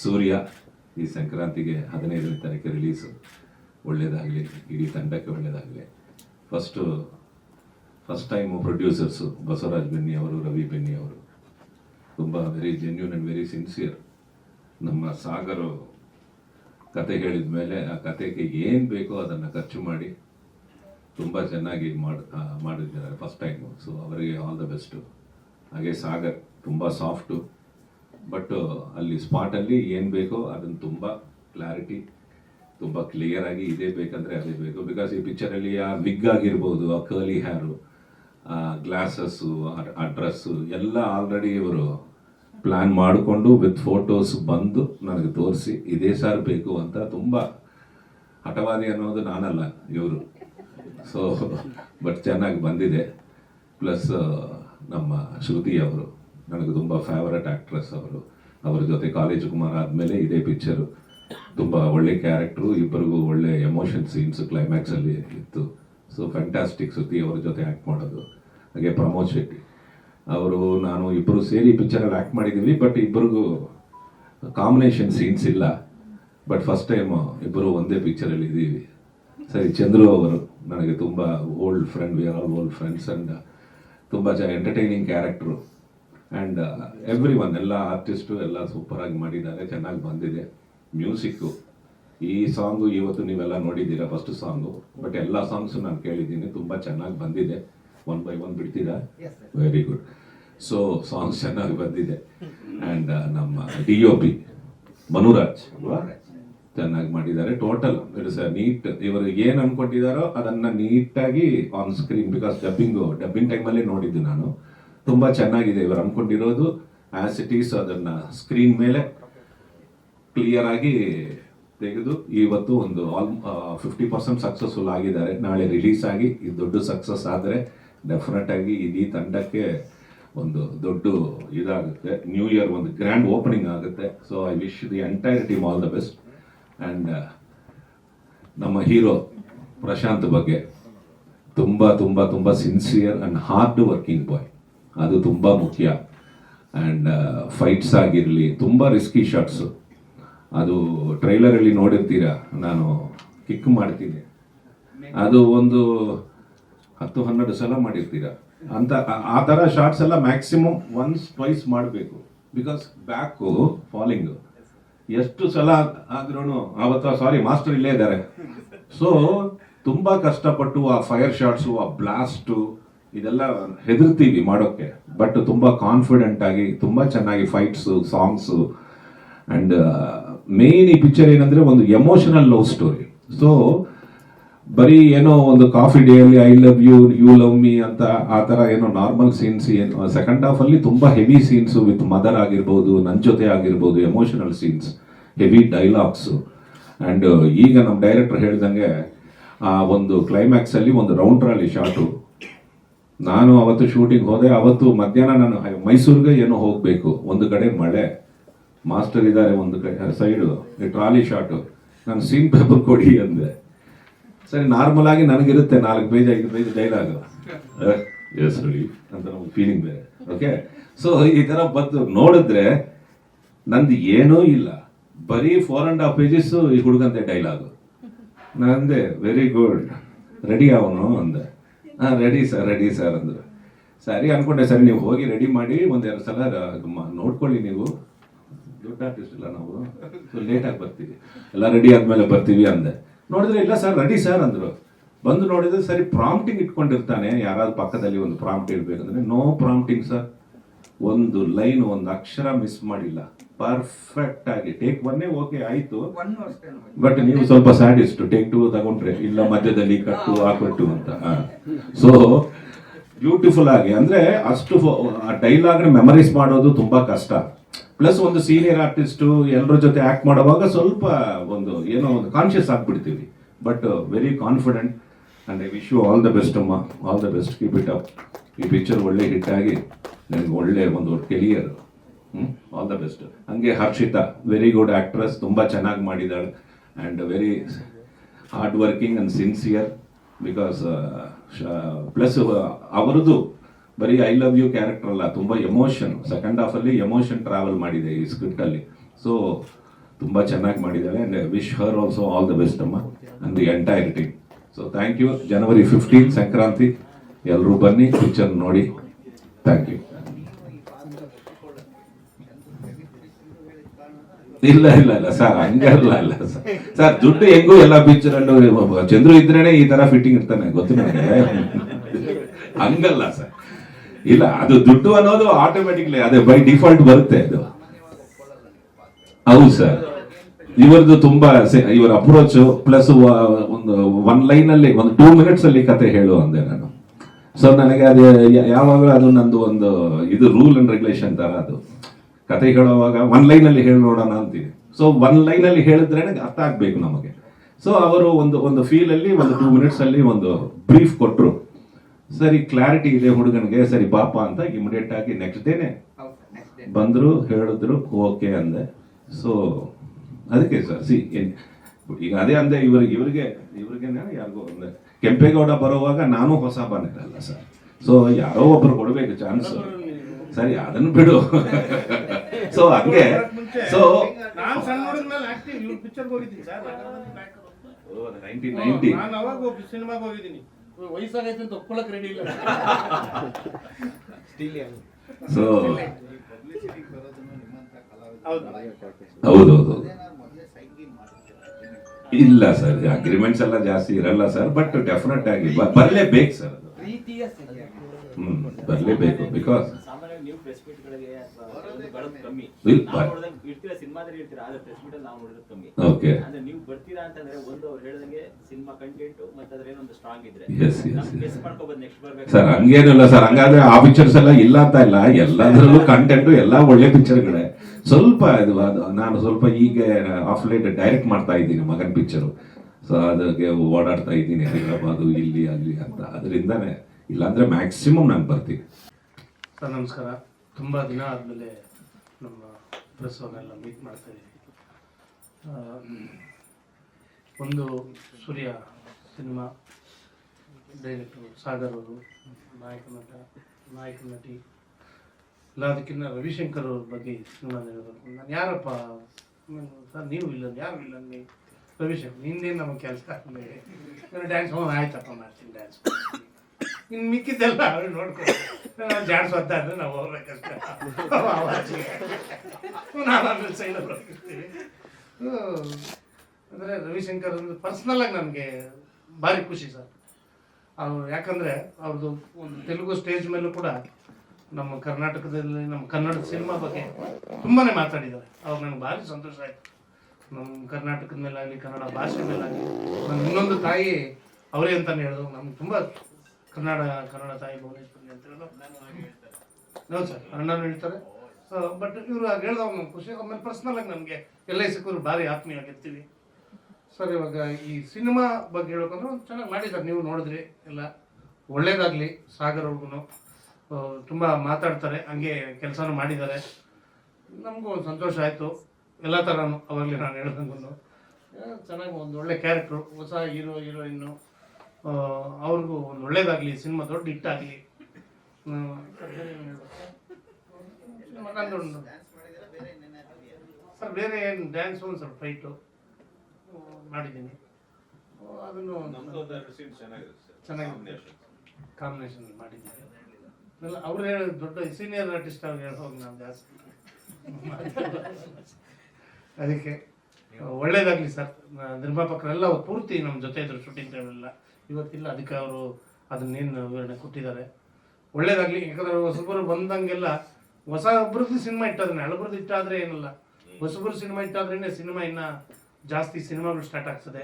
ಸೂರ್ಯ ಈ ಸಂಕ್ರಾಂತಿಗೆ ಹದಿನೈದನೇ ತಾರೀಕು ರಿಲೀಸು ಒಳ್ಳೆಯದಾಗಲಿ ಇಡೀ ತಂಡಕ್ಕೆ ಒಳ್ಳೆಯದಾಗಲಿ first first time producers Basavaraj Benni ಅವರು, ರವಿ ಬೆನ್ನಿ ಅವರು. ತುಂಬ very genuine and very sincere ನಮ್ಮ ಸಾಗರು ಕತೆ ಹೇಳಿದ ಮೇಲೆ ಆ ಕತೆಗೆ ಏನು ಬೇಕೋ ಅದನ್ನು ಖರ್ಚು ಮಾಡಿ ತುಂಬ ಚೆನ್ನಾಗಿ ಮಾಡಿ ಮಾಡಿದ್ದಾರೆ ಫಸ್ಟ್ ಟೈಮು ಸೊ ಅವರಿಗೆ ಆಲ್ ದ ಬೆಸ್ಟು ಹಾಗೆ ಸಾಗರ್ ತುಂಬ ಸಾಫ್ಟು ಬಟ್ ಅಲ್ಲಿ ಸ್ಪಾಟಲ್ಲಿ ಏನು ಬೇಕೋ ಅದನ್ನು ತುಂಬ ಕ್ಲಾರಿಟಿ ತುಂಬ ಕ್ಲಿಯರ್ ಆಗಿ ಇದೇ ಬೇಕಂದ್ರೆ ಅದೇ ಬೇಕು. ಬಿಕಾಸ್ ಈ ಪಿಕ್ಚರಲ್ಲಿ ಆ ವಿಗ್ ಆಗಿರ್ಬೋದು, ಆ ಕರ್ಲಿ ಹ್ಯಾರು ಆ ಗ್ಲಾಸಸ್ಸು ಆ ಡ್ರೆಸ್ಸು ಎಲ್ಲ ಆಲ್ರೆಡಿ ಇವರು ಪ್ಲ್ಯಾನ್ ಮಾಡಿಕೊಂಡು ವಿತ್ ಫೋಟೋಸ್ ಬಂದು ನನಗೆ ತೋರಿಸಿ, ಇದೇ ಸಾರ್ ಬೇಕು ಅಂತ ತುಂಬ ಹಠವಾದಿ ಅನ್ನೋದು ನಾನಲ್ಲ ಇವರು. ಸೊ ಬಟ್ ಚೆನ್ನಾಗಿ ಬಂದಿದೆ. ಪ್ಲಸ್ ನಮ್ಮ ಶ್ರುತಿ ಅವರು. ನನಗೆ ತುಂಬ ಫೇವರೆಟ್ ಆ್ಯಕ್ಟ್ರೆಸ್ ಅವರು. ಅವರ ಜೊತೆ ಕಾಲೇಜು ಕುಮಾರ್ ಆದಮೇಲೆ ಇದೇ ಪಿಕ್ಚರು ತುಂಬ ಒಳ್ಳೆ ಕ್ಯಾರೆಕ್ಟ್ರು ಇಬ್ಬರಿಗೂ ಒಳ್ಳೆ ಎಮೋಷನ್ ಸೀನ್ಸ್ ಕ್ಲೈಮ್ಯಾಕ್ಸಲ್ಲಿ ಇತ್ತು. ಸೊ ಫ್ಯಾಂಟಾಸ್ಟಿಕ್ ಸುದ್ದಿ ಅವರ ಜೊತೆ ಆ್ಯಕ್ಟ್ ಮಾಡೋದು. ಹಾಗೆ ಪ್ರಮೋದ್ ಶೆಟ್ಟಿ. ಅವರು, ನಾನು ಇಬ್ಬರು ಸೇರಿ ಪಿಕ್ಚರಲ್ಲಿ ಆ್ಯಕ್ಟ್ ಮಾಡಿದ್ದೀವಿ ಬಟ್ ಇಬ್ಬರಿಗೂ ಕಾಂಬಿನೇಷನ್ ಸೀನ್ಸ್ ಇಲ್ಲ. ಬಟ್ ಫಸ್ಟ್ ಟೈಮ್ ಇಬ್ಬರು ಒಂದೇ ಪಿಕ್ಚರಲ್ಲಿ ಇದ್ದೀವಿ. ಸರಿ, ಚಂದ್ರು ಅವರು ನನಗೆ ತುಂಬ old friend we are all old friends and ತುಂಬ ಚ entertaining character and every one ಎಲ್ಲ ಆರ್ಟಿಸ್ಟು ಎಲ್ಲ ಸೂಪರಾಗಿ ಮಾಡಿದ್ದಾರೆ ಚೆನ್ನಾಗಿ ಬಂದಿದೆ. ಮ್ಯೂಸಿಕ್ಕು ಈ ಸಾಂಗು ಇವತ್ತು ನೀವೆಲ್ಲ ನೋಡಿದ್ದೀರಾ ಫಸ್ಟ್ ಸಾಂಗು ಬಟ್ ಎಲ್ಲ ಸಾಂಗ್ಸು ನಾನು ಕೇಳಿದ್ದೀನಿ ತುಂಬ ಚೆನ್ನಾಗಿ ಬಂದಿದೆ. ಒನ್ ಬೈ ಒನ್ ಬಿಡ್ತೀರಾ? ವೆರಿ ಗುಡ್ ಸೊ ಸಾಂಗ್ಸ್ ಚೆನ್ನಾಗಿ ಬಂದಿದೆ. ಆ್ಯಂಡ್ ನಮ್ಮ ಡಿ ಒ ಪಿ ಮನುರಾಜ್ ಚೆನ್ನಾಗಿ ಮಾಡಿದ್ದಾರೆ. ಟೋಟಲ್ ಇಟ್ಸ್ ನೀಟ್ ಇವರು ಏನು ಅನ್ಕೊಂಡಿದಾರೋ ಅದನ್ನು ನೀಟಾಗಿ on screen because dubbing dubbing ಟೈಮಲ್ಲೇ ನೋಡಿದ್ದು ನಾನು. ತುಂಬಾ ಚೆನ್ನಾಗಿದೆ ಇವರು ಅನ್ಕೊಂಡಿರೋದು ಆಸ್ ಇಟ್ ಈಸ್ ಅದನ್ನ ಸ್ಕ್ರೀನ್ ಮೇಲೆ ಕ್ಲಿಯರ್ ಆಗಿ ತೆಗೆದು ಇವತ್ತು ಒಂದು ಆಲ್ ಫಿಫ್ಟಿ ಪರ್ಸೆಂಟ್ ಸಕ್ಸಸ್ಫುಲ್ ಆಗಿದ್ದಾರೆ. ನಾಳೆ ರಿಲೀಸ್ ಆಗಿ ಇದು ದೊಡ್ಡ ಸಕ್ಸಸ್ ಆದರೆ ಡೆಫಿನೆಟ್ ಆಗಿ ಇಡೀ ತಂಡಕ್ಕೆ ಒಂದು ದೊಡ್ಡ ಇದಾಗುತ್ತೆ. ನ್ಯೂ ಇಯರ್ ಒಂದು ಗ್ರ್ಯಾಂಡ್ ಓಪನಿಂಗ್ ಆಗುತ್ತೆ. So I wish the entire team all the best and ನಮ್ಮ ಹೀರೋ ಪ್ರಶಾಂತ್ ಬಗ್ಗೆ ತುಂಬ ತುಂಬ ತುಂಬ sincere and hard working boy ಅದು ತುಂಬ ಮುಖ್ಯ. ಆ್ಯಂಡ್ ಫೈಟ್ಸ್ ಆಗಿರಲಿ, ತುಂಬ ರಿಸ್ಕಿ ಶಾಟ್ಸು ಅದು ಟ್ರೈಲರಲ್ಲಿ ನೋಡಿರ್ತೀರಾ? ನಾನು ಕಿಕ್ ಮಾಡ್ತೀನಿ. ಅದು ಒಂದು ಹತ್ತು, ಹನ್ನೆರಡು ಸಲ ಮಾಡಿರ್ತೀರಾ? ಅಂತ, ಆ- ಥರ ಶಾರ್ಟ್ಸ್ ಎಲ್ಲ ಮ್ಯಾಕ್ಸಿಮಮ್ ಒನ್ಸ್ ಟ್ವೈಸ್ ಮಾಡಬೇಕು. ಬಿಕಾಸ್ ಬ್ಯಾಕು ಫಾಲಿಂಗು ಎಷ್ಟು ಸಲ ಆದ್ರೂ ಅವತ್ತ ಸಾರಿ ಮಾಸ್ಟರ್ ಇಲ್ಲೇ ಇದ್ದಾರೆ. ಸೊ ತುಂಬ ಕಷ್ಟಪಟ್ಟು ಆ ಫೈರ್ ಶಾರ್ಟ್ಸು ಆ ಬ್ಲಾಸ್ಟು ಇದೆಲ್ಲ ಹೆದರ್ತೀವಿ ಮಾಡೋಕ್ಕೆ. ಬಟ್ ತುಂಬಾ ಕಾನ್ಫಿಡೆಂಟ್ ಆಗಿ, ತುಂಬಾ ಚೆನ್ನಾಗಿ ಫೈಟ್ಸು ಸಾಂಗ್ಸು ಅಂಡ್ ಮೇನ್ ಈ ಪಿಕ್ಚರ್ ಏನಂದ್ರೆ ಒಂದು ಎಮೋಷನಲ್ ಲವ್ ಸ್ಟೋರಿ ಸೊ ಬರೀ ಏನೋ ಒಂದು ಕಾಫಿ ಡೇ ಅಲ್ಲಿ I love you you love me ಅಂತ ಆ ತರ ಏನೋ ನಾರ್ಮಲ್ ಸೀನ್ಸ್ ಏನು ಸೆಕೆಂಡ್ ಹಾಫ್ ಅಲ್ಲಿ ತುಂಬಾ ಹೆವಿ ಸೀನ್ಸ್ ವಿತ್ ಮದರ್ ಆಗಿರ್ಬೋದು ನನ್ನ ಜೊತೆ ಆಗಿರ್ಬೋದು emotional scenes heavy dialogues and ಈಗ ನಮ್ಮ ಡೈರೆಕ್ಟರ್ ಹೇಳ್ದಂಗೆ, ಆ ಒಂದು ಕ್ಲೈಮ್ಯಾಕ್ಸ್ ಅಲ್ಲಿ ಒಂದು ರೌಂಡ್ ರಾಲಿ ಶಾಟು ನಾನು ಅವತ್ತು ಶೂಟಿಂಗ್ ಹೋದೆ ಅವತ್ತು ಮಧ್ಯಾಹ್ನ ನಾನು ಮೈಸೂರಿಗೆ ಏನೋ ಹೋಗಬೇಕು? ಒಂದು ಕಡೆ ಮಳೆ. ಮಾಸ್ಟರ್ ಇದ್ದಾರೆ ಒಂದು ಕಡೆ ಸೈಡು ಟ್ರಾಲಿ ಶಾಟು ನಾನು ಸೀನ್ ಪೇಪರ್ ಕೊಡಿ ಅಂದೆ. ಸರಿ ನಾರ್ಮಲ್ ಆಗಿ ನನಗಿರುತ್ತೆ ನಾಲ್ಕು ಪೇಜ್ ಐದು ಪೇಜ್ ಡೈಲಾಗ್ ಎಸ್ ಹೇಳಿ ಅಂತ ನಮ್ಗೆ ಫೀಲಿಂಗ್ ಬೇರೆ. ಓಕೆ ಸೊ ಈ ಥರ ಬಂದು ನೋಡಿದ್ರೆ ನಂದು ಏನೂ ಇಲ್ಲ. ಬರೀ ಫೋರ್ ಅಂಡ್ ಹಾಫ್ ಪೇಜಸ್ಸು ಈ ಹುಡುಗಂತೆ ಡೈಲಾಗು ನಂದೆ ವೆರಿ ಗುಡ್ ರೆಡಿ ಅವನು? ಅಂದೆ. ಹಾ ರೆಡಿ ಸರ್ ರೆಡಿ ಸರ್ ಅಂದರು. ಸರಿ ಅಂದ್ಕೊಂಡೆ ಸರಿ ನೀವು ಹೋಗಿ ರೆಡಿ ಮಾಡಿ ಒಂದೆರಡು ಸಲ ನೋಡ್ಕೊಳ್ಳಿ ನೀವು. ದೊಡ್ಡ ಆರ್ಟಿಸ್ಟ್ ಇಲ್ಲ ನಾವು ಲೇಟಾಗಿ ಬರ್ತೀವಿ. ಎಲ್ಲ ರೆಡಿ ಆದಮೇಲೆ ಬರ್ತೀವಿ ಅಂದೆ. ನೋಡಿದ್ರೆ ಇಲ್ಲ ಸರ್ ರೆಡಿ ಸರ್ ಅಂದರು. ಬಂದು ನೋಡಿದ್ರೆ ಸರಿ ಪ್ರಾಂಪ್ಟಿಂಗ್ ಇಟ್ಕೊಂಡಿರ್ತಾನೆ. ಯಾರಾದ್ರೂ ಪಕ್ಕದಲ್ಲಿ ಒಂದು ಪ್ರಾಂಪ್ಟ್ ಇರಬೇಕಂದ್ರೆ ನೋ ಪ್ರಾಂಪ್ಟಿಂಗ್ ಸರ್ ಒಂದು ಲೈನ್ ಒಂದು ಅಕ್ಷರ ಮಿಸ್ ಮಾಡಿಲ್ಲ. ಪರ್ಫೆಕ್ಟ್ ಆಗಿ. ಟೇಕ್ ಒನ್ನೇ ಓಕೆ ಆಯ್ತು. ಬಟ್ ನೀವು ಸ್ವಲ್ಪ ಸ್ಯಾಡಿಸ್ಟ್ ಟೇಕ್ ಟು ತಗೊಂಡ್ರೆ. ಇಲ್ಲ ಮಧ್ಯದಲ್ಲಿ ಕಟ್ಟು ಹಾಕೊಟ್ಟು ಅಂತ. ಸೊ ಬ್ಯೂಟಿಫುಲ್ ಆಗಿ. ಅಂದ್ರೆ ಅಷ್ಟು ಡೈಲಾಗ್ ಮೆಮರೈಸ್ ಮಾಡೋದು ತುಂಬಾ ಕಷ್ಟ. ಪ್ಲಸ್ ಒಂದು ಸೀನಿಯರ್ ಆರ್ಟಿಸ್ಟ್ ಎಲ್ಲರ ಜೊತೆ ಆಕ್ಟ್ ಮಾಡುವಾಗ ಸ್ವಲ್ಪ ಒಂದು ಏನೋ ಒಂದು conscious ಆಗ್ಬಿಡ್ತೀವಿ. But very confident and I wish you all the best ಅಮ್ಮ. All the best keep it up ಈ ಪಿಕ್ಚರ್ ಒಳ್ಳೆ ಹಿಟ್ ಆಗಿ. ನನಗೆ ಒಳ್ಳೆ ಒಂದು ಕೆರಿಯರ್ ಆಲ್ ದ ಬೆಸ್ಟ್ ಹಂಗೆ ಹರ್ಷಿತಾ ವೆರಿ ಗುಡ್ ಆಕ್ಟ್ರೆಸ್ ತುಂಬಾ ಚೆನ್ನಾಗಿ ಮಾಡಿದಾಳೆ. And very hard working and sincere because plus ಅವರದು ಬರೀ ಐ ಲವ್ ಯು ಕ್ಯಾರೆಕ್ಟರ್ ಅಲ್ಲ, ತುಂಬಾ ಎಮೋಷನ್ ಸೆಕೆಂಡ್ ಹಾಫ್ ಅಲ್ಲಿ ಎಮೋಷನ್ ಟ್ರಾವೆಲ್ ಮಾಡಿದೆ ಈ ಸ್ಕ್ರಿಪ್ಟ್ ಅಲ್ಲಿ. ಸೊ ತುಂಬ ಚೆನ್ನಾಗಿ ಮಾಡಿದ್ದಾಳೆ and wish her also all the best ಅಮ್ಮ and the entire team so thank you January fifteen Sankranti ಎಲ್ಲರೂ ಬನ್ನಿ ಪಿಕ್ಚರ್ ನೋಡಿ. ಥ್ಯಾಂಕ್ ಯು ಇಲ್ಲ ಇಲ್ಲ ಇಲ್ಲ, ಸರ್, ಹಂಗಲ್ಲ, ಇಲ್ಲ, ಸರ್. ಸರ್, ದುಡ್ಡು ಹೆಂಗೂ ಎಲ್ಲ ಅಲ್ಲೂ ಚಂದ್ರು ಇದ್ರೇನೆ ಈ ತರ ಫಿಟ್ಟಿಂಗ್ ಇರ್ತಾನೆ, ಗೊತ್ತು ಹಂಗಲ್ಲ, ಸರ್. ಇಲ್ಲ, ಅದು ದುಡ್ಡು ಅನ್ನೋದು ಆಟೋಮೆಟಿಕ್ಲಿ ಅದೇ ಬೈ ಡಿಫಾಲ್ಟ್ ಬರುತ್ತೆ ಅದು. ಹೌದು, ಸರ್. ಇವರದು ತುಂಬಾ ಇವರ ಅಪ್ರೋಚ್ ಪ್ಲಸ್ ಒಂದು ಒನ್ ಲೈನ್ ಅಲ್ಲಿ, ಒಂದು ಟೂ ಮಿನಿಟ್ಸ್ ಅಲ್ಲಿ ಕತೆ ಹೇಳು ಅಂದೆ ನಾನು. ಸೊ ನನಗೆ ಅದು ಯಾವಾಗಲೂ ಅದು ನಂದು ಒಂದು ಇದು ರೂಲ್ ಅಂಡ್ ರೆಗ್ಯುಲೇಷನ್ ತರ ಅದು. ಕತೆ ಹೇಳುವಾಗ ಒನ್ ಲೈನ್ ಅಲ್ಲಿ ಹೇಳಿ ನೋಡೋಣ ಅಂತೀವಿ. ಸೊ ಒನ್ ಲೈನ್ ಅಲ್ಲಿ ಹೇಳಿದ್ರೆ ಅರ್ಥ ಆಗ್ಬೇಕು ನಮಗೆ. ಸೊ ಅವರು ಒಂದು ಒಂದು ಫೀಲ್ ಅಲ್ಲಿ, ಒಂದು ಟೂ ಮಿನಿಟ್ಸ್ ಅಲ್ಲಿ ಒಂದು ಬ್ರೀಫ್ ಕೊಟ್ಟರು ಸರಿ ಕ್ಲಾರಿಟಿ ಇದೆ ಹುಡುಗನಿಗೆ, ಸರಿ ಪಾಪ ಅಂತ ಇಮಿಡಿಯೇಟ್ ಆಗಿ ನೆಕ್ಸ್ಟ್ ಡೇನೆ ಬಂದ್ರು, ಹೇಳಿದ್ರು ಓಕೆ ಅಂದೆ. ಸೊ ಅದಕ್ಕೆ ಸರ್ ಸಿ ಈಗ ಅದೇ ಅಂದೆ, ಇವ್ರಿಗೆ, ಇವರಿಗೆ ಇವ್ರಿಗೆ ಯಾರಿಗೋ ಅಂದೆ ಕೆಂಪೇಗೌಡ ಬರುವಾಗ ನಾನು ಹೊಸ ಬಂದಿರಲ್ಲ ಸರ್ ಸೊ ಯಾರೋ ಒಬ್ರು ಕೊಡಬೇಕು ಚಾನ್ಸ್ ಸರಿ, ಅದನ್ನು ಬಿಡು. ಸೊ ಹಂಗೆ. ಸೊ ನಾನ್ ಸಣ್ಣ ಹುಡುಗನಲ್ಲಿ ಆಕ್ಟಿವ್ ಇವ್ರ ಪಿಕ್ಚರ್ಗೆ ಹೋಗಿದ್ದೀನಿ ಸರ್ ನೈನ್ಟೀನ್ ನೈನ್ಟಿ ನಾನು ಅವಾಗ ಸಿನಿಮಾಗೆ ಹೋಗಿದ್ದೀನಿ. ವಯಸ್ಸಾಗೈತೆ ಅಂತ ಒಪ್ಕೊಳಕ್ ರೆಡಿ ಇಲ್ಲ. ಸೊ ಹೌದು. ಹೌದೌದು ಇಲ್ಲ ಸರ್ ಅಗ್ರಿಮೆಂಟ್ಸ್ ಎಲ್ಲ ಜಾಸ್ತಿ ಇರಲ್ಲ ಸರ್ ಬಟ್ ಡೆಫಿನೆಟ್ ಆಗಿ ಬರ್ಲೇಬೇಕು ಸರ್ ಹ್ಮ್ ಬರ್ಲೇಬೇಕು ಬಿಕಾಸ್ ನೀವು ಪ್ರೆಸ್ ಮೀಟ್ ಗಳಿಗೆ ಅಥವಾ ಒಂದು ಬರೋದು ಕಮ್ಮಿ. ಇಲ್ಲ, ನಾವು ಬ- ನೋಡ್ದಂಗೆ ಇರ್ತೀರಾ ಸಿನಿಮಾದಲ್ಲಿ ಇರ್ತೀರಾ ಆದ್ರೆ ಪ್ರೆಸ್ ಮೀಟ್ ಅಲ್ಲಿ ನಾವು ನೋಡೋದು ಕಮ್ಮಿ. ಓಕೆ ಅಂದ್ರೆ ನೀವು ಬರ್ತೀರಾ ಅಂತಂದ್ರೆ ಒಂದು ಅವ್ರು ಹೇಳ್ದಂಗೆ ಸಿನಿಮಾ ಕಂಟೆಂಟ್ ಮತ್ತೆ ಅದ್ರ ಏನೊಂದು ಸ್ಟ್ರಾಂಗ್ ಇದ್ರೆ. Yes, yes, ನಮ್ಗೆ yes. ಗೆಸ್ ಮಾಡ್ಕೋಬಹುದು ನೆಕ್ಸ್ಟ್ ಬರ್ಬೇಕು ಸರ್ ಹಂಗೇನಿಲ್ಲ ಸರ್ ಹಂಗಾದ್ರೆ ಆ ಪಿಕ್ಚರ್ಸ್ ಎಲ್ಲ ಇಲ್ಲ ಅಂತ ಇಲ್ಲ. ಎಲ್ಲದರಲ್ಲೂ ಕಂಟೆಂಟ್ ಎಲ್ಲ ಒಳ್ಳೆ ಪಿಕ್ಚರ್ಗಳೇ ಸ್ವಲ್ಪ ಇದು ಅದು ನಾನು ಸ್ವಲ್ಪ ಈಗ ಆಫ್ ಲೈಟ್ ಡೈರೆಕ್ಟ್ ಮಾಡ್ತಾ ಇದ್ದೀನಿ ಮಗನ್ ಪಿಕ್ಚರು ಸೊ ಅದಕ್ಕೆ ಓಡಾಡ್ತಾ ಇದ್ದೀನಿ ಹೈದರಾಬಾದು ಇಲ್ಲಿ ಅಲ್ಲಿ ಅಂತ. ಅದರಿಂದಾನೆ ಇಲ್ಲಾಂದ್ರೆ ಮ್ಯಾಕ್ಸಿಮಮ್ ನಾನು ಬರ್ತೀನಿ. ನಮಸ್ಕಾರ. ತುಂಬ ದಿನ ಆದಮೇಲೆ ನಮ್ಮ ಪ್ರೆಸ್ ಮೀಟ್ ಮಾಡ್ತಾ ಇದ್ದೀವಿ. ಒಂದು ಸೂರ್ಯ ಸಿನಿಮಾ ಡೈರೆಕ್ಟರ್ ಸಾಗರ್ ಅವರು, ನಾಯಕ ನಟ, ನಾಯಕ ನಟಿ, ಇಲ್ಲ ಅದಕ್ಕಿಂತ ರವಿಶಂಕರ್ ಅವ್ರ ಬಗ್ಗೆ ಸಿನಿಮಾ ಹೇಳ್ಬೇಕು ನಾನು ಯಾರಪ್ಪ? ಸರ್, ನೀವು ಇಲ್ಲ ಯಾರು ಇಲ್ಲ ರವಿಶಂಕರ್ ಹಿಂದೆ ನಮ್ಮ ಕೆಲಸ? ಡ್ಯಾನ್ಸ್ ಹ್ಞೂ ಆಯ್ತಪ್ಪ, ಮಾಡ್ತೀನಿ ಡ್ಯಾನ್ಸ್ ಇನ್ನು ಮಿಕ್ಕಿದ್ದೆಲ್ಲ ಅವ್ರು ನೋಡ್ಕೊ ನಾವು ಜಾಡ್ಸ್ ಒತ್ತ ಅಂದ್ರೆ ನಾವು ಹೋಗ್ಬೇಕಷ್ಟೇ. ನಾನು ಆಮೇಲೆ ಸೈಡಲ್ಲಿ ಹೋಗಿರ್ತೀವಿ ಅಂದರೆ ರವಿಶಂಕರ್ ಅಂದ್ರೆ ಪರ್ಸ್ನಲ್ ಆಗಿ ನನಗೆ ಭಾರಿ ಖುಷಿ ಸರ್. ಅವ್ರು ಯಾಕಂದರೆ ಅವ್ರದ್ದು ಒಂದು ತೆಲುಗು ಸ್ಟೇಜ್ ಮೇಲೂ ಕೂಡ ನಮ್ಮ ಕರ್ನಾಟಕದಲ್ಲಿ, ನಮ್ಮ ಕನ್ನಡದ ಸಿನಿಮಾ ಬಗ್ಗೆ ತುಂಬಾ ಮಾತಾಡಿದ್ದಾರೆ. ಅವ್ರು ನನಗೆ ಭಾರಿ ಸಂತೋಷ ಆಯಿತು. ನಮ್ಮ ಕರ್ನಾಟಕದ ಮೇಲಾಗಲಿ, ಕನ್ನಡ ಭಾಷೆ ಮೇಲಾಗಲಿ ನನ್ನ ಇನ್ನೊಂದು ತಾಯಿ ಅವರೇ ಅಂತಾನೆ ಹೇಳಿದ್ರು. ನಮ್ಗೆ ತುಂಬ ಕನ್ನಡ ಕನ್ನಡ ತಾಯಿ ಭುವನೇಶ್ವರಿ ಅಂತ ಹೇಳೋದು. ಹೌದು ಸರ್ ಅಣ್ಣನೂ ಹೇಳ್ತಾರೆ. ಬಟ್ ಇವರು ಹಾಗೆ ಹೇಳ್ದ ಖುಷಿ. ಆಮೇಲೆ ಪರ್ಸ್ನಲ್ ಆಗಿ ನಮಗೆ ಎಲ್ಲ ಸಿಕ್ಕರು ಭಾರಿ ಆತ್ಮೀಯವಾಗಿರ್ತೀವಿ ಸರ್ ಇವಾಗ ಈ ಸಿನಿಮಾ ಬಗ್ಗೆ ಹೇಳ್ಬೇಕಂದ್ರೆ ಒಂದು ಚೆನ್ನಾಗಿ ಮಾಡಿದ್ದಾರೆ. ನೀವು ನೋಡಿದ್ರಿ ಎಲ್ಲ. ಒಳ್ಳೇದಾಗಲಿ ಸಾಗರ್ ಅವ್ರಿಗೂ ತುಂಬ ಮಾತಾಡ್ತಾರೆ. ಹಂಗೆ ಕೆಲಸನೂ ಮಾಡಿದ್ದಾರೆ. ನಮಗೂ ಒಂದು ಸಂತೋಷ ಆಯಿತು. ಎಲ್ಲ ಥರನೂ ಅವರಲ್ಲಿ ನಾನು ಹೇಳ್ದಂಗೂ ಚೆನ್ನಾಗಿ ಒಂದು ಒಳ್ಳೆ ಕ್ಯಾರೆಕ್ಟ್ರು ಹೊಸ ಹೀರೋ ಹೀರೋಯಿನ್ನು ಅವ್ರಿಗೂ ಒಂದು ಒಳ್ಳೇದಾಗಲಿ ಸಿನಿಮಾ ದೊಡ್ಡ ಹಿಟ್ಟಾಗಲಿ. ಸರ್ ಬೇರೆ ಏನು ಡ್ಯಾನ್ಸ್ ಒಂದು ಸ್ವಲ್ಪ ಫೈಟು ಮಾಡಿದ್ದೀನಿ. ಅದನ್ನು ಚೆನ್ನಾಗಿದೆ ಕಾಂಬಿನೇಷನ್ ಮಾಡಿದ್ದೀನಿ. ಎಲ್ಲ ಅವ್ರು ಹೇಳಿದ್ರು ದೊಡ್ಡ ಸೀನಿಯರ್ ಆರ್ಟಿಸ್ಟ್ ಅವ್ರು ಹೇಳೋದು ನಾನು ಜಾಸ್ತಿ. ಅದಕ್ಕೆ ಒಳ್ಳೇದಾಗಲಿ ಸರ್. ನಿರ್ಮಾಪಕರೆಲ್ಲ ಪೂರ್ತಿ ನಮ್ಮ ಜೊತೆ ಇದ್ರು ಶೂಟಿಂಗ್ ಟೈಮಲ್ಲ ಇವತ್ತಿಲ್ಲ, ಅದಕ್ಕೆ ಅವರು ಅದನ್ನೇನು ವಿವರಣೆ ಕೊಟ್ಟಿದ್ದಾರೆ. ಒಳ್ಳೇದಾಗ್ಲಿ, ಯಾಕಂದ್ರೆ ಹೊಸಬರು ಬಂದಂಗೆಲ್ಲ ಹೊಸ ಒಬ್ರದ್ದು ಸಿನಿಮಾ ಇಟ್ಟಾದ್ರೆ ಹಳಬ್ರದ್ದು ಇಟ್ಟಾದ್ರೆ ಏನಲ್ಲ. ಹೊಸಬರು ಸಿನಿಮಾ ಇಟ್ಟಾದ್ರೇನೆ ಸಿನಿಮಾ ಇನ್ನ ಜಾಸ್ತಿ ಸಿನಿಮಾಗಳು ಸ್ಟಾರ್ಟ್ ಆಗ್ತದೆ.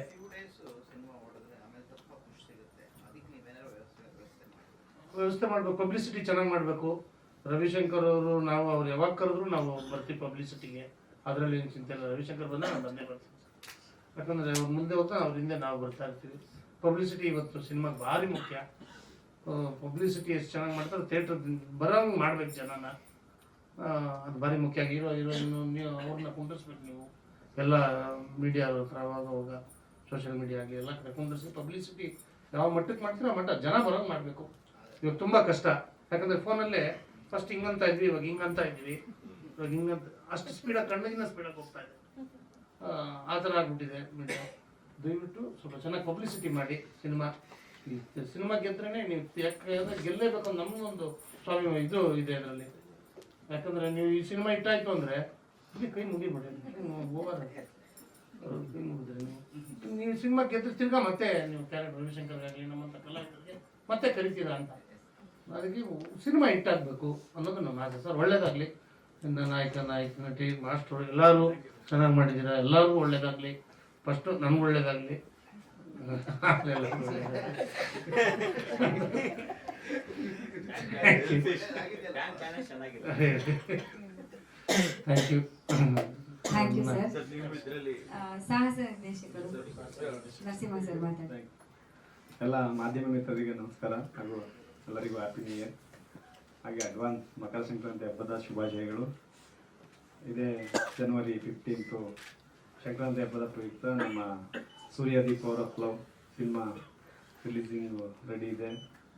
ವ್ಯವಸ್ಥೆ ಮಾಡಬೇಕು, ಪಬ್ಲಿಸಿಟಿ ಚೆನ್ನಾಗಿ ಮಾಡಬೇಕು. ರವಿಶಂಕರ್ ಅವರು, ನಾವು ಅವ್ರು ಯಾವಾಗ ಕರೆದ್ರು ನಾವು ಬರ್ತೀವಿ ಪಬ್ಲಿಸಿಟಿಗೆ. ಅದರಲ್ಲಿ ಏನು ಚಿಂತೆ ಇಲ್ಲ. ರವಿಶಂಕರ್ ಬಂದ ನಾನು ಬಂದೇ ಬರ್ತೀನಿ. ಯಾಕಂದರೆ ಅವ್ರ ಮುಂದೆ ಹೋಗ್ತಾ ಅವ್ರ ಹಿಂದೆ ನಾವು ಬರ್ತಾ ಇರ್ತೀವಿ. ಪಬ್ಲಿಸಿಟಿ ಇವತ್ತು ಸಿನಿಮಾ ಭಾರಿ ಮುಖ್ಯ. ಪಬ್ಲಿಸಿಟಿ ಎಷ್ಟು ಚೆನ್ನಾಗಿ ಮಾಡ್ತಾರೆ ಥಿಯೇಟ್ರ್ ಬರೋಂಗೆ ಮಾಡ್ಬೇಕು ಜನನ. ಅದು ಭಾರಿ ಮುಖ್ಯ. ಹೀರೋ ಹೀರೋಯಿನ್ ನೀವು ಅವ್ರನ್ನ ಕುಂಡಿಸ್ಬೇಕು ನೀವು. ಎಲ್ಲ ಮೀಡಿಯಾ ಹತ್ರ ಅವಾಗ ಅವಾಗ ಸೋಷಿಯಲ್ ಮೀಡಿಯಾ ಆಗಲಿ ಎಲ್ಲ ಕಡೆ ಕುಂಡಿಸಿ ಪಬ್ಲಿಸಿಟಿ ಯಾವ ಮಟ್ಟಕ್ಕೆ ಮಾಡ್ತೀರೋ ಆ ಮಟ್ಟ ಜನ ಬರೋಂಗೆ ಮಾಡಬೇಕು. ಇವಾಗ ತುಂಬ ಕಷ್ಟ. ಯಾಕಂದರೆ ಫೋನಲ್ಲೇ ಫಸ್ಟ್ ಹಿಂಗಂತ ಇದ್ವಿ, ಇವಾಗ ಹಿಂಗಂತ ಇದ್ವಿ ಇವಾಗ ಹಿಂಗಂತ ಅಷ್ಟು ಸ್ಪೀಡಾಗಿ ಕಣ್ಣಿಗಿನ ಸ್ಪೀಡಾಗಿ ಹೋಗ್ತಾ ಇದೆ. ಆ, ಥರ ಆಗ್ಬಿಟ್ಟಿದೆ ಮೀಡಿಯಾ ದಯವಿಟ್ಟು ಸ್ವಲ್ಪ ಚೆನ್ನಾಗಿ ಪಬ್ಲಿಸಿಟಿ ಮಾಡಿ ಸಿನಿಮಾ. ಸಿನಿಮಾ ಗೆದ್ರೆ ನೀವು ಯಾಕಂದ್ರೆ ಗೆಲ್ಲೇಬೇಕು ನಮ್ಮದೊಂದು ಸ್ವಾಮಿ ಇದು ಇದೆ ಅದರಲ್ಲಿ. ಯಾಕಂದ್ರೆ ನೀವು ಈ ಸಿನಿಮಾ ಇಟ್ಟಾಯ್ತು ಅಂದರೆ ಇಲ್ಲಿ ಕೈ ಮುಗಿಬಿಡಿ ಓವರ್ ಕೈ ಮುಗಿದ್ರೆ ನೀವು. ನೀವು ಸಿನಿಮಾ ಗೆದ್ರೆ ತಿರ್ಗಾ ಮತ್ತೆ ನೀವು ಕ್ಯಾರೆಕ್ಟರ್ ರವಿಶಂಕರ್ ಆಗಲಿ ನಮ್ಮಂಥ ಕಲಾವಿದರಿಗೆ ಮತ್ತೆ ಕರಿತೀರಾ ಅಂತ. ಅದಕ್ಕೆ ಸಿನಿಮಾ ಹಿಟ್ಟಾಗಬೇಕು ಅನ್ನೋದು ನಮ್ಮ ಆಸೆ. ಸರ್ ಒಳ್ಳೇದಾಗಲಿ. ಇನ್ನು ನಾಯಕ ನಾಯಕ ನಟಿ ಮಾಸ್ಟ್ರು ಎಲ್ಲರೂ ಚೆನ್ನಾಗಿ ಮಾಡಿದ್ದೀರಾ? ಎಲ್ಲರಿಗೂ ಒಳ್ಳೇದಾಗಲಿ. ಫಸ್ಟು ನನಗೂ ಒಳ್ಳೇದಾಗಲಿ. Thank you thank you sir ಸಾಹಸ ನಿರ್ದೇಶಕರು ನರಸಿಂಹ ಸರ್ ಮಾತಾಡಿ. ಎಲ್ಲ ಮಾಧ್ಯಮ ಮಿತ್ರರಿಗೆ ನಮಸ್ಕಾರ ಹಾಗೂ ಎಲ್ಲರಿಗೂ ಹ್ಯಾಪಿ ನ್ಯೂ ಇಯರ್ ಹಾಗೆ ಅಡ್ವಾನ್ಸ್ ಮಕರ ಸಂಕ್ರಾಂತಿ ಹಬ್ಬದ ಶುಭಾಶಯಗಳು. ಇದೇ ಜನವರಿ ಫಿಫ್ಟೀನ್ತು ಸಂಕ್ರಾಂತಿ ಹಬ್ಬದ ಪ್ರಯುಕ್ತ ನಮ್ಮ ಸೂರ್ಯದಿ power of love cinema releasing ready ಇದೆ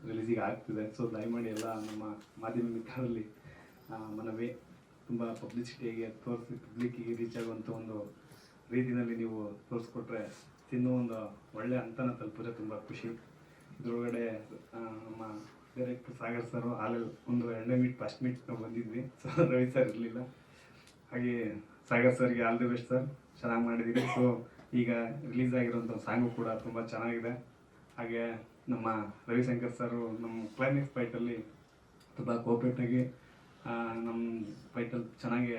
ರಿಲೀಸಿಗೆ ಆಗ್ತಿದೆ. ಸೊ ದಯಮಾಡಿ ಎಲ್ಲ ನಮ್ಮ ಮಾಧ್ಯಮ ಮಿತ್ರರಲ್ಲಿ ಮನವಿ. ತುಂಬ ಪಬ್ಲಿಸಿಟಿಯಾಗಿ ತೋರಿಸಿ ಪಬ್ಲಿಕ್ಕಿಗೆ ರೀಚ್ ಆಗುವಂಥ ಒಂದು ರೀತಿಯಲ್ಲಿ ನೀವು ತೋರಿಸ್ಕೊಟ್ರೆ ತಿನ್ನೋ ಒಂದು ಒಳ್ಳೆ ಹಂತನ ತಲುಪಿದ್ರೆ ತುಂಬ ಖುಷಿ. ಇದರೊಳಗಡೆ ನಮ್ಮ ಡೈರೆಕ್ಟರ್ ಸಾಗರ್ ಸರ್ ಆಲ್ ಒಂದು ಎರಡನೇ ಮೀಟ್ ಫಸ್ಟ್ ಮೀಟ್ ನಾವು ಬಂದಿದ್ವಿ. ಸೊ ರವಿ ಸರ್ ಇರಲಿಲ್ಲ. ಹಾಗೆ ಸಾಗರ್ ಸರ್ಗೆ ಆಲ್ ದಿ ಬೆಸ್ಟ್ ಸರ್ ಚೆನ್ನಾಗಿ ಮಾಡಿದ್ದೀರಿ ಸೊ ಈಗ ರಿಲೀಸ್ ಆಗಿರೋಂಥ ಸಾಂಗು ಕೂಡ ತುಂಬ ಚೆನ್ನಾಗಿದೆ. ಹಾಗೆ ನಮ್ಮ ರವಿಶಂಕರ್ ಸರ್ ನಮ್ಮ ಕ್ಲೈಮ್ಯಾಕ್ಸ್ ಫೈಟಲ್ಲಿ ತುಂಬ ಕೋಪರೇಟಾಗಿ ನಮ್ಮ ಫೈಟಲ್ಲಿ ಚೆನ್ನಾಗಿ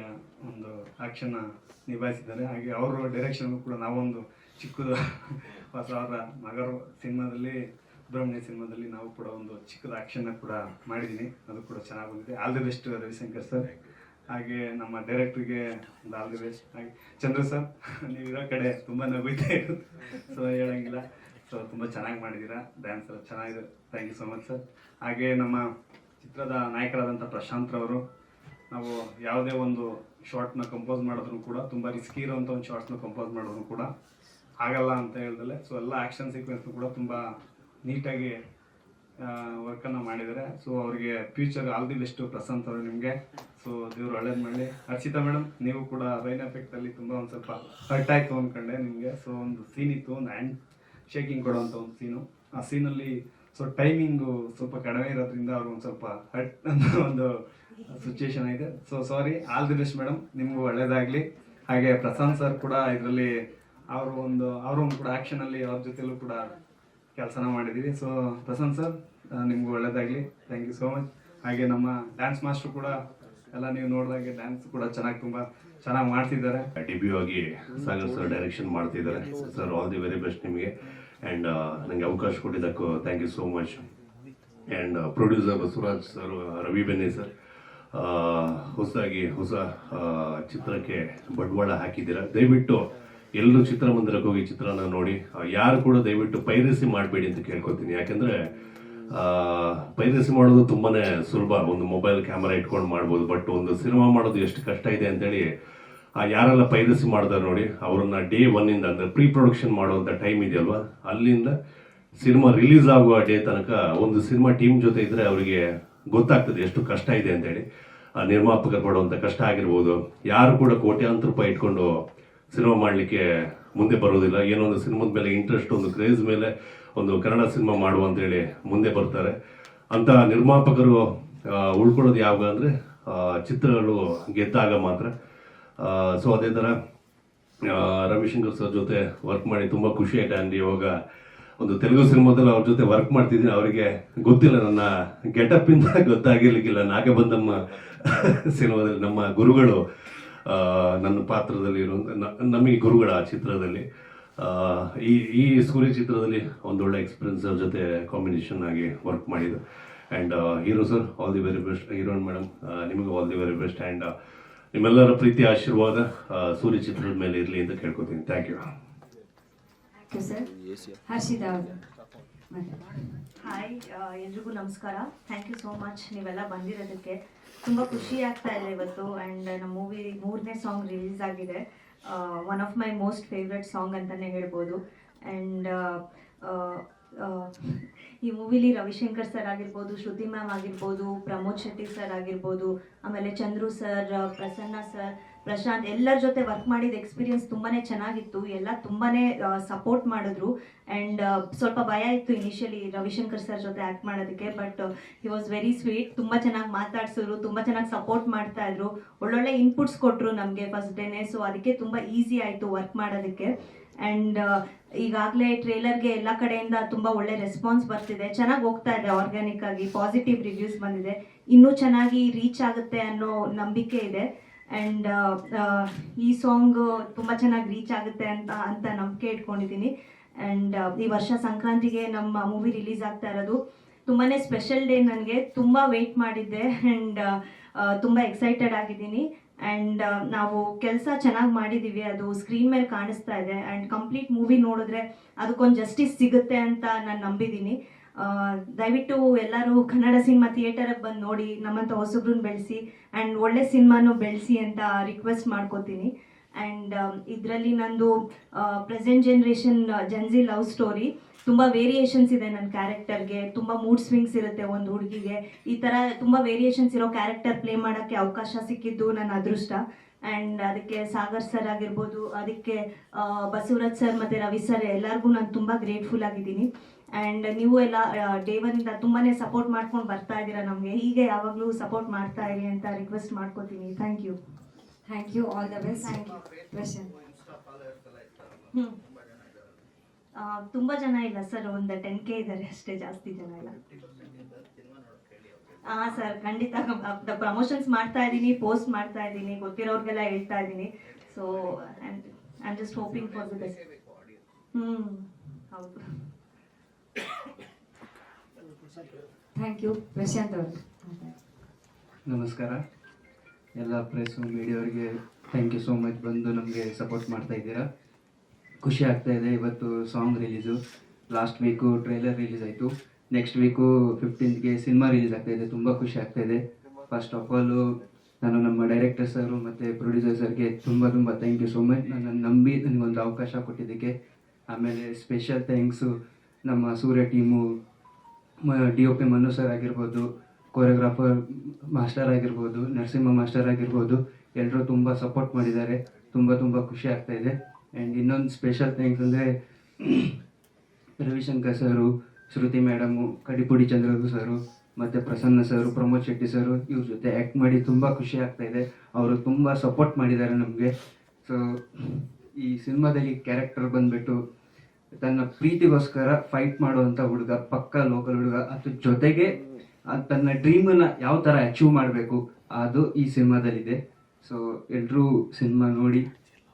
ಒಂದು ಆ್ಯಕ್ಷನ್ನ ನಿಭಾಯಿಸಿದ್ದಾರೆ. ಹಾಗೆ ಅವರ ಡೈರೆಕ್ಷನ್ ಕೂಡ ನಾವೊಂದು ಚಿಕ್ಕದು ಹೊಸ ಅವರ ಮಗರು ಸಿನಿಮಾದಲ್ಲಿ ಸುಬ್ರಹ್ಮಣ್ಯ ಸಿನಿಮಾದಲ್ಲಿ ನಾವು ಕೂಡ ಒಂದು ಚಿಕ್ಕದ ಆ್ಯಕ್ಷನ್ನ ಕೂಡ ಮಾಡಿದ್ದೀನಿ ಅದು ಕೂಡ ಚೆನ್ನಾಗಿ ಬಂದಿದೆ. All the best Ravishankar sir ಹಾಗೆ ನಮ್ಮ ಡೈರೆಕ್ಟ್ರಿಗೆ ಒಂದು ಆಲ್ ದಿ ಬೆಸ್ಟ್ ಹಾಗೆ ಚಂದ್ರ ಸರ್ ನೀವಿರೋ ಕಡೆ ತುಂಬ ನಗುತ್ತೆ ಸೊ ಹೇಳಂಗಿಲ್ಲ. ಸೊ ತುಂಬ ಚೆನ್ನಾಗಿ ಮಾಡಿದ್ದೀರಾ ಡ್ಯಾನ್ಸ್ ಎಲ್ಲ ಚೆನ್ನಾಗಿದೆ. Thank you so much sir ಹಾಗೆ ನಮ್ಮ ಚಿತ್ರದ ನಾಯಕರಾದಂಥ ಪ್ರಶಾಂತ್ ರವರು ನಾವು ಯಾವುದೇ ಒಂದು ಶಾರ್ಟ್ನ ಕಂಪೋಸ್ ಮಾಡಿದ್ರು ಕೂಡ ತುಂಬ ರಿಸ್ಕಿ ಇರೋವಂಥ ಒಂದು ಶಾರ್ಟ್ಸ್ನ ಕಂಪೋಸ್ ಮಾಡಿದ್ರು ಕೂಡ ಆಗಲ್ಲ ಅಂತ ಹೇಳ್ದಲೆ. ಸೊ ಎಲ್ಲ ಆ್ಯಕ್ಷನ್ ಸೀಕ್ವೆನ್ಸ್ ಕೂಡ ತುಂಬ ನೀಟಾಗಿ ವರ್ಕನ್ನು ಮಾಡಿದ್ದಾರೆ. ಸೊ ಅವರಿಗೆ future all the best Prashanth ಅವರು ನಿಮಗೆ. ಸೊ ದೇವ್ರು ಒಳ್ಳೇದು ಮಾಡಲಿ. ಹರ್ಷಿತಾ ಮೇಡಮ್ ನೀವು ಕೂಡ ರೈನ್ ಎಫೆಕ್ಟಲ್ಲಿ ತುಂಬ ಒಂದು ಸ್ವಲ್ಪ ಹರ್ಟ್ ಆಯಿತು ಅಂದ್ಕೊಂಡೆ ನಿಮಗೆ. ಸೊ ಒಂದು ಸೀನ್ ಇತ್ತು, ಒಂದು ಹ್ಯಾಂಡ್ ಶೇಕಿಂಗ್ ಕೊಡುವಂಥ ಒಂದು ಸೀನು ಆ ಸೀನಲ್ಲಿ ಸೊ ಟೈಮಿಂಗು ಸ್ವಲ್ಪ ಕಡಿಮೆ ಇರೋದ್ರಿಂದ ಅವ್ರು ಒಂದು ಸ್ವಲ್ಪ ಹರ್ಟ್ ಅಂತ ಒಂದು ಸಿಚುವೇಶನ್ ಇದೆ. So sorry all the best madam ನಿಮಗೂ ಒಳ್ಳೇದಾಗಲಿ. ಹಾಗೆ ಪ್ರಶಾಂತ್ ಸರ್ ಕೂಡ ಇದರಲ್ಲಿ, ಅವರು ಒಂದು, ಅವರು ಕೂಡ ಆ್ಯಕ್ಷನಲ್ಲಿ ಅವ್ರ ಜೊತೆಲೂ ಕೂಡ ಕೆಲಸನ ಮಾಡಿದ್ದೀವಿ. ಸೊ ಪ್ರಸಂತ್ ಸರ್ ನಿಮ್ಗೆ ಒಳ್ಳೇದಾಗಲಿ. ಥ್ಯಾಂಕ್ ಯು ಸೋ ಮಚ್ ಹಾಗೆ ನಮ್ಮ ಡ್ಯಾನ್ಸ್ ಮಾಸ್ಟರ್ ಕೂಡ, ಎಲ್ಲ ನೀವು ನೋಡಿದಾಗೆ ಡ್ಯಾನ್ಸ್ ಕೂಡ ಚೆನ್ನಾಗಿ ತುಂಬ ಚೆನ್ನಾಗಿ ಮಾಡ್ತಿದ್ದಾರೆ. ಡೆಬ್ಯೂ ಆಗಿ ಸಾಗರ್ ಸರ್ ಡೈರೆಕ್ಷನ್ ಮಾಡ್ತಿದ್ದಾರೆ. Sir all the very best ನಿಮಗೆ. ಆ್ಯಂಡ್ ನನಗೆ ಅವಕಾಶ ಕೊಟ್ಟಿದ್ದಕ್ಕೂ thank you so much and producer Basavaraj sir Ravi Benni sir ಹೊಸದಾಗಿ ಹೊಸ ಚಿತ್ರಕ್ಕೆ ಬಂಡವಾಳ ಹಾಕಿದ್ದೀರಾ? ದಯವಿಟ್ಟು ಎಲ್ಲರೂ ಚಿತ್ರಮಂದಿರಕ್ಕೆ ಹೋಗಿ ಚಿತ್ರನ ನೋಡಿ ಯಾರು ಕೂಡ ದಯವಿಟ್ಟು ಪೈರಸಿ ಮಾಡಬೇಡಿ ಅಂತ ಕೇಳ್ಕೊತೀನಿ. ಯಾಕೆಂದರೆ ಪೈರಸಿ ಮಾಡೋದು ತುಂಬಾನೇ ಸುಲಭ. ಒಂದು ಮೊಬೈಲ್ ಕ್ಯಾಮರಾ ಇಟ್ಕೊಂಡು ಮಾಡ್ಬೋದು, ಬಟ್ ಒಂದು ಸಿನಿಮಾ ಮಾಡೋದು ಎಷ್ಟು ಕಷ್ಟ ಇದೆ ಅಂತೇಳಿ, ಆ, ಯಾರೆಲ್ಲ ಪೈರಸಿ ಮಾಡಿದಾರೆ ನೋಡಿ, ಅವ್ರನ್ನ ಡೇ ಒನ್ನಿಂದ ಅಂದ್ರೆ ಪ್ರೀ ಪ್ರೊಡಕ್ಷನ್ ಮಾಡುವಂಥ ಟೈಮ್ ಇದೆಯಲ್ವಾ? ಅಲ್ಲಿಂದ ಸಿನಿಮಾ ರಿಲೀಸ್ ಆಗುವ ಡೇ ತನಕ ಒಂದು ಸಿನಿಮಾ ಟೀಮ್ ಜೊತೆ ಇದ್ದರೆ ಅವರಿಗೆ ಗೊತ್ತಾಗ್ತದೆ ಎಷ್ಟು ಕಷ್ಟ ಇದೆ ಅಂತೇಳಿ. ನಿರ್ಮಾಪಕರು ಪಡುವಂಥ ಕಷ್ಟ ಆಗಿರ್ಬೋದು, ಯಾರು ಕೂಡ ಕೋಟ್ಯಾಂತರ ರೂಪಾಯಿ ಇಟ್ಕೊಂಡು ಸಿನಿಮಾ ಮಾಡಲಿಕ್ಕೆ ಮುಂದೆ ಬರೋದಿಲ್ಲ. ಏನೋ ಒಂದು ಸಿನಿಮಾದ ಮೇಲೆ ಇಂಟ್ರೆಸ್ಟ್ ಒಂದು ಕ್ರೇಜ್ ಮೇಲೆ ಒಂದು ಕನ್ನಡ ಸಿನಿಮಾ ಮಾಡುವ ಅಂತೇಳಿ ಮುಂದೆ ಬರ್ತಾರೆ. ಅಂತ ನಿರ್ಮಾಪಕರು ಉಳ್ಕೊಳ್ಳೋದು ಯಾವಾಗ ಅಂದರೆ ಚಿತ್ರಗಳು ಗೆದ್ದಾಗ ಮಾತ್ರ. ಸೊ ಅದೇ ಥರ ರವಿಶಂಕರ್ ಸರ್ ಜೊತೆ ವರ್ಕ್ ಮಾಡಿ ತುಂಬ ಖುಷಿ ಆಯ್ತು. ಅಂದರೆ ಇವಾಗ ಒಂದು ತೆಲುಗು ಸಿನಿಮಾದಲ್ಲಿ ಅವ್ರ ಜೊತೆ ವರ್ಕ್ ಮಾಡ್ತಿದ್ದೀನಿ. ಅವರಿಗೆ ಗೊತ್ತಿಲ್ಲ ನನ್ನ ಗೆಟಪ್ ಇಂದ ಗೊತ್ತಾಗಿರ್ಲಿಕ್ಕಿಲ್ಲ. ನಾಗಬಂದಮ್ಮ ಸಿನಿಮಾದಲ್ಲಿ ನಮ್ಮ ಗುರುಗಳು. ನನ್ನ ಪಾತ್ರದಲ್ಲಿ ಇರೋ ನ- ನಮಗೆ ಗುರುಗಳ ಚಿತ್ರದಲ್ಲಿ ಈ ಈ ಸೂರ್ಯ ಚಿತ್ರದಲ್ಲಿ ಒಂದೊಳ್ಳೆ ಎಕ್ಸ್ಪೀರಿಯನ್ಸ್ ಅವ್ರ ಜೊತೆ ಕಾಂಬಿನೇಷನ್ ಆಗಿ ವರ್ಕ್ ಮಾಡಿದ್ದು. And hero sir all the very best heroine madam ನಿಮಗೆ all the very best and ನಿಮ್ಮೆಲ್ಲರ ಪ್ರೀತಿ, ಆಶೀರ್ವಾದ ಸೂರ್ಯ ಚಿತ್ರದ ಮೇಲೆ ಇರಲಿ ಅಂತ ಕೇಳ್ಕೊತೀನಿ. ಥ್ಯಾಂಕ್ ಯು ಹರ್ಷಿತಾ ಹಾಯ್ ಎಲ್ರಿಗೂ ನಮಸ್ಕಾರ. ಥ್ಯಾಂಕ್ ಯು ಸೋ ಮಚ್ ನೀವೆಲ್ಲ ಬಂದಿರೋದಕ್ಕೆ ತುಂಬ ಖುಷಿ ಆಗ್ತಾ ಇದೆ ಇವತ್ತು. ಆ್ಯಂಡ್ ನಮ್ಮ ಮೂವಿ ಮೂರನೇ ಸಾಂಗ್ ರಿಲೀಸ್ ಆಗಿದೆ. One of my most favourite song ಅಂತಲೇ ಹೇಳ್ಬೋದು. ಆ್ಯಂಡ್ ಈ ಮೂವಿಲಿ ರವಿಶಂಕರ್ ಸರ್ ಆಗಿರ್ಬೋದು, ಶ್ರುತಿ ಮ್ಯಾಮ್ ಆಗಿರ್ಬೋದು, ಪ್ರಮೋದ್ ಶೆಟ್ಟಿ ಸರ್ ಆಗಿರ್ಬೋದು, ಆಮೇಲೆ ಚಂದ್ರು ಸರ್ ಪ್ರಸನ್ನ ಸರ್ ಪ್ರಶಾಂತ್, ಎಲ್ಲರ ಜೊತೆ ವರ್ಕ್ ಮಾಡಿದ ಎಕ್ಸ್ಪೀರಿಯನ್ಸ್ ತುಂಬಾನೇ ಚೆನ್ನಾಗಿತ್ತು. ಎಲ್ಲ ತುಂಬಾನೇ ಸಪೋರ್ಟ್ ಮಾಡಿದ್ರು. ಆ್ಯಂಡ್ ಸ್ವಲ್ಪ ಭಯ ಇತ್ತು ಇನಿಷಿಯಲಿ ರವಿಶಂಕರ್ ಸರ್ ಜೊತೆ ಆ್ಯಕ್ಟ್ ಮಾಡೋದಕ್ಕೆ but he was very sweet ತುಂಬ ಚೆನ್ನಾಗಿ ಮಾತಾಡ್ಸಿದ್ರು, ತುಂಬ ಚೆನ್ನಾಗಿ ಸಪೋರ್ಟ್ ಮಾಡ್ತಾ ಇದ್ರು. ಒಳ್ಳೊಳ್ಳೆ ಇನ್ಪುಟ್ಸ್ ಕೊಟ್ಟರು ನಮಗೆ ಫಸ್ಟ್ ಡೇನೆ ಸೊ ಅದಕ್ಕೆ ತುಂಬ ಈಸಿ ಆಯಿತು ವರ್ಕ್ ಮಾಡೋದಕ್ಕೆ. ಆ್ಯಂಡ್ ಈಗಾಗಲೇ ಟ್ರೇಲರ್ಗೆ ಎಲ್ಲ ಕಡೆಯಿಂದ ತುಂಬ ಒಳ್ಳೆ ರೆಸ್ಪಾನ್ಸ್ ಬರ್ತಿದೆ. ಚೆನ್ನಾಗಿ ಹೋಗ್ತಾ ಇದೆ ಆರ್ಗ್ಯಾನಿಕ್ ಆಗಿ ಪಾಸಿಟಿವ್ ರಿವ್ಯೂಸ್ ಬಂದಿದೆ. ಇನ್ನೂ ಚೆನ್ನಾಗಿ ರೀಚ್ ಆಗುತ್ತೆ ಅನ್ನೋ ನಂಬಿಕೆ ಇದೆ. ಆ್ಯಂಡ್ ಈ ಸಾಂಗ್ ತುಂಬ ಚೆನ್ನಾಗಿ ರೀಚ್ ಆಗುತ್ತೆ ಅಂತ ಅಂತ ನಂಬಿಕೆ ಇಟ್ಕೊಂಡಿದ್ದೀನಿ. ಆ್ಯಂಡ್ ಈ ವರ್ಷ ಸಂಕ್ರಾಂತಿಗೆ ನಮ್ಮ ಮೂವಿ ರಿಲೀಸ್ ಆಗ್ತಾ ಇರೋದು ತುಂಬಾ ಸ್ಪೆಷಲ್ ಡೇ ನನಗೆ. ತುಂಬ ವೆಯ್ಟ್ ಮಾಡಿದ್ದೆ ಆ್ಯಂಡ್ ತುಂಬ ಎಕ್ಸೈಟೆಡ್ ಆಗಿದ್ದೀನಿ. ಆ್ಯಂಡ್ ನಾವು ಕೆಲಸ ಚೆನ್ನಾಗಿ ಮಾಡಿದ್ದೀವಿ ಅದು ಸ್ಕ್ರೀನ್ ಮೇಲೆ ಕಾಣಿಸ್ತಾ ಇದೆ. ಆ್ಯಂಡ್ ಕಂಪ್ಲೀಟ್ ಮೂವಿ ನೋಡಿದ್ರೆ ಅದಕ್ಕೊಂದು ಜಸ್ಟಿಸ್ ಸಿಗುತ್ತೆ ಅಂತ ನಾನು ನಂಬಿದ್ದೀನಿ. ದಯವಿಟ್ಟು ಎಲ್ಲರೂ ಕನ್ನಡ ಸಿನಿಮಾ ಥಿಯೇಟರಿಗೆ ಬಂದು ನೋಡಿ ನಮ್ಮಂಥ ಹೊಸಬ್ರನ್ನ ಬೆಳೆಸಿ ಆ್ಯಂಡ್ ಒಳ್ಳೆ ಸಿನಿಮಾನು ಬೆಳೆಸಿ ಅಂತ ರಿಕ್ವೆಸ್ಟ್ ಮಾಡ್ಕೋತೀನಿ. ಆ್ಯಂಡ್ ಇದರಲ್ಲಿ ನಂದು present generation Gen Z love story ತುಂಬ ವೇರಿಯೇಷನ್ಸ್ ಇದೆ ನನ್ನ ಕ್ಯಾರೆಕ್ಟರ್ಗೆ ತುಂಬ ಮೂಡ್ ಸ್ವಿಂಗ್ಸ್ ಇರುತ್ತೆ ಒಂದು ಹುಡುಗಿಗೆ. ಈ ಥರ ತುಂಬ ವೇರಿಯೇಷನ್ಸ್ ಇರೋ ಕ್ಯಾರೆಕ್ಟರ್ ಪ್ಲೇ ಮಾಡೋಕ್ಕೆ ಅವಕಾಶ ಸಿಕ್ಕಿದ್ದು ನನ್ನ ಅದೃಷ್ಟ. ಆ್ಯಂಡ್ ಅದಕ್ಕೆ ಸಾಗರ್ ಸರ್ ಆಗಿರ್ಬೋದು ಅದಕ್ಕೆ ಬಸವರಾಜ್ ಸರ್ ಮತ್ತು ರವಿ ಸರ್ ಎಲ್ಲರಿಗೂ ನಾನು ತುಂಬ ಗ್ರೇಟ್ಫುಲ್ ಆಗಿದ್ದೀನಿ. ಆ್ಯಂಡ್ ನೀವು ಎಲ್ಲ ಡೇ ಒನ್ನಿಂದ ತುಂಬಾ ಸಪೋರ್ಟ್ ಮಾಡ್ಕೊಂಡು ಬರ್ತಾ ಇದ್ದೀರಾ ನಮಗೆ. ಹೀಗೆ ಯಾವಾಗಲೂ ಸಪೋರ್ಟ್ ಮಾಡ್ತಾ ಇರಿ ಅಂತ ರಿಕ್ವೆಸ್ಟ್ ಮಾಡ್ಕೋತೀನಿ. Thank you thank you all the best thank you ತುಂಬ ಜನ ಇಲ್ಲ ಸರ್ ಒಂದು ಟೆನ್ ಕೆ ಇದ್ದಾರೆ ಅಷ್ಟೇ ಜಾಸ್ತಿ ಜನ ಇಲ್ಲ. ಹಾಂ ಸರ್ ಖಂಡಿತ. ಪ್ರಮೋಷನ್ಸ್ ಮಾಡ್ತಾ ಇದ್ದೀನಿ ಪೋಸ್ಟ್ ಮಾಡ್ತಾ ಇದ್ದೀನಿ ಗೊತ್ತಿರೋರ್ಗೆಲ್ಲ ಹೇಳ್ತಾ ಇದ್ದೀನಿ. So I am just hoping for the best ಹ್ಞೂ ಹೌದು. ಥ್ಯಾಂಕ್ ಯು ಪ್ರಶಾಂತ್ ಅವರು. ನಮಸ್ಕಾರ. ಎಲ್ಲ ಪ್ರೆಸ್ಸು ಮೀಡಿಯಾವ್ರಿಗೆ ಥ್ಯಾಂಕ್ ಯು ಸೋ ಮಚ್ ಬಂದು ನಮಗೆ ಸಪೋರ್ಟ್ ಮಾಡ್ತಾ ಇದ್ದೀರಾ. ಖುಷಿ ಆಗ್ತಾ ಇದೆ ಇವತ್ತು song release last week trailer release ಆಯಿತು. ನೆಕ್ಸ್ಟ್ ವೀಕು ಫಿಫ್ಟೀನ್ತ್ಗೆ ಸಿನಿಮಾ ರಿಲೀಸ್ ಆಗ್ತಾ ಇದೆ. ತುಂಬ ಖುಷಿ ಆಗ್ತಾ ಇದೆ. ಫಸ್ಟ್ ಆಫ್ ಆಲು ನಾನು ನಮ್ಮ ಡೈರೆಕ್ಟರ್ ಸರು ಮತ್ತು ಪ್ರೊಡ್ಯೂಸರ್ ಸರ್ಗೆ ತುಂಬ ತುಂಬ ಥ್ಯಾಂಕ್ ಯು ಸೋ ಮಚ್ ನನ್ನ ನಂಬಿ ನನಗೊಂದು ಅವಕಾಶ ಕೊಟ್ಟಿದ್ದಕ್ಕೆ. ಆಮೇಲೆ ಸ್ಪೆಷಲ್ ಥ್ಯಾಂಕ್ಸು ನಮ್ಮ Surya team D O P Manu sir ಆಗಿರ್ಬೋದು ಕೊರಿಯೋಗ್ರಾಫರ್ ಮಾಸ್ಟರ್ ಆಗಿರ್ಬೋದು, ನರಸಿಂಹ ಮಾಸ್ಟರ್ ಆಗಿರ್ಬೋದು ಎಲ್ಲರೂ ತುಂಬ ಸಪೋರ್ಟ್ ಮಾಡಿದ್ದಾರೆ. ತುಂಬ ತುಂಬ ಖುಷಿ ಆಗ್ತಾ ಇದೆ. ಆ್ಯಂಡ್ ಇನ್ನೊಂದು ಸ್ಪೆಷಲ್ ಥ್ಯಾಂಕ್ಸ್ ಅಂದರೆ ರವಿಶಂಕರ್ ಸರು ಶ್ರುತಿ ಮೇಡಮು, ಕಡಿಪುಡಿ ಚಂದ್ರಗು ಸರು, ಮತ್ತು ಪ್ರಸನ್ನ ಸರು, ಪ್ರಮೋದ್ ಶೆಟ್ಟಿ ಸರು, ಇವ್ರ ಜೊತೆ ಆ್ಯಕ್ಟ್ ಮಾಡಿ ತುಂಬ ಖುಷಿ ಆಗ್ತಾ ಇದೆ. ಅವರು ತುಂಬ ಸಪೋರ್ಟ್ ಮಾಡಿದ್ದಾರೆ ನಮಗೆ. ಸೊ ಈ ಸಿನಿಮಾದಲ್ಲಿ ಕ್ಯಾರೆಕ್ಟರ್ ಬಂದ್ಬಿಟ್ಟು ತನ್ನ ಪ್ರೀತಿಗೋಸ್ಕರ ಫೈಟ್ ಮಾಡುವಂಥ ಹುಡುಗ, ಪಕ್ಕ ಲೋಕಲ್ ಹುಡುಗ, ಅದ್ರ ಜೊತೆಗೆ ತನ್ನ ಡ್ರೀಮನ್ನು ಯಾವ ಥರ ಅಚೀವ್ ಮಾಡಬೇಕು, ಅದು ಈ ಸಿನಿಮಾದಲ್ಲಿದೆ. ಸೊ ಎಲ್ಲರೂ ಸಿನಿಮಾ ನೋಡಿ